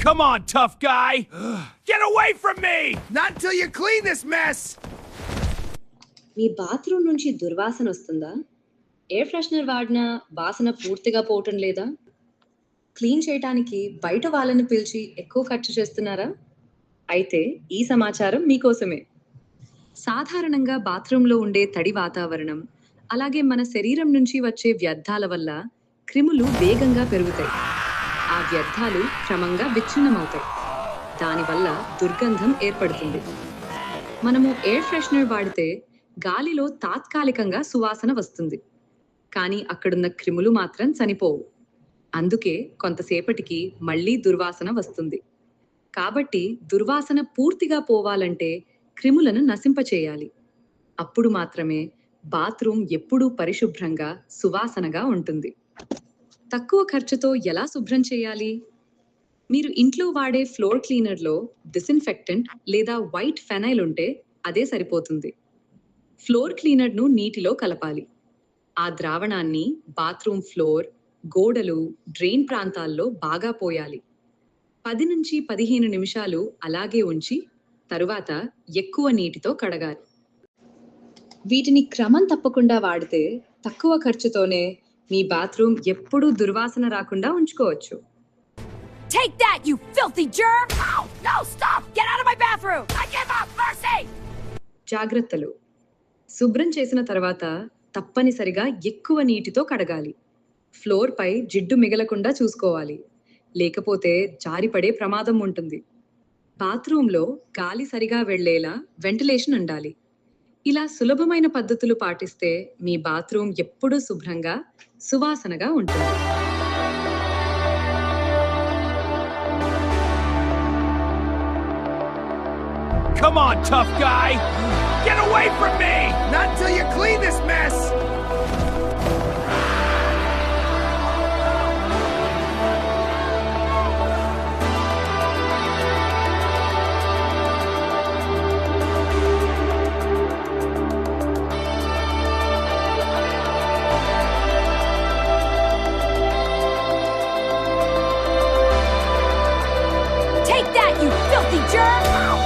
Come on, tough guy. Get away from me. Not until you clean this mess! మీ bathroom నుంచి దుర్వాసన వస్తుందా air freshener వాడినా వాసన పూర్తిగా పోవటం లేదా క్లీన్ చేయడానికి బయట వాళ్ళని పిలిచి ఎక్కువ ఖర్చు చేస్తున్నారా అయితే ఈ సమాచారం మీకోసమే సాధారణంగా బాత్రూంలో ఉండే తడి వాతావరణం అలాగే మన శరీరం నుంచి వచ్చే వ్యర్థాల వల్ల క్రిములు వేగంగా పెరుగుతాయి వ్యర్థాలు క్రమంగా విచ్ఛిన్నమవుతాయి. దానివల్ల దుర్గంధం ఏర్పడుతుంది. మనము ఎయిర్ ఫ్రెషనర్ వాడితే గాలిలో తాత్కాలికంగా సువాసన వస్తుంది. కానీ అక్కడున్న క్రిములు మాత్రం చనిపోవు. అందుకే కొంతసేపటికి మళ్ళీ దుర్వాసన వస్తుంది. కాబట్టి దుర్వాసన పూర్తిగా పోవాలంటే క్రిములను నశింపచేయాలి. అప్పుడు మాత్రమే బాత్రూమ్ ఎప్పుడూ పరిశుభ్రంగా సువాసనగా ఉంటుంది. తక్కువ ఖర్చుతో ఎలా శుభ్రం చేయాలి? మీరు ఇంట్లో వాడే ఫ్లోర్ క్లీనర్లో డిసిన్ఫెక్టెంట్ లేదా వైట్ ఫెనైల్ ఉంటే అదే సరిపోతుంది. ఫ్లోర్ క్లీనర్ను నీటిలో కలపాలి. ఆ ద్రావణాన్ని బాత్రూమ్ ఫ్లోర్ గోడలు డ్రైన్ ప్రాంతాల్లో బాగా పోయాలి. పది నుంచి పదిహేను నిమిషాలు అలాగే ఉంచి తరువాత ఎక్కువ నీటితో కడగాలి. వీటిని క్రమం తప్పకుండా వాడితే తక్కువ ఖర్చుతోనే మీ బాత్రూమ్ ఎప్పుడూ దుర్వాసన రాకుండా ఉంచుకోవచ్చు Take that, you filthy germ! Ow! No, stop! Get out of my bathroom! I give up! Mercy! జాగ్రత్తలు శుభ్రం చేసిన తర్వాత తప్పనిసరిగా ఎక్కువ నీటితో కడగాలి ఫ్లోర్ పై జిడ్డు మిగలకుండా చూసుకోవాలి లేకపోతే జారిపడే ప్రమాదం ఉంటుంది బాత్రూంలో గాలి సరిగా వెళ్ళేలా వెంటిలేషన్ ఉండాలి ఇలా సులభమైన పద్ధతులు పాటిస్తే మీ బాత్రూమ్ ఎప్పుడూ శుభ్రంగా సువాసనగా ఉంటుంది Come on, tough guy. Get away from me. Not until you clean this mess! Take that, you filthy jerk!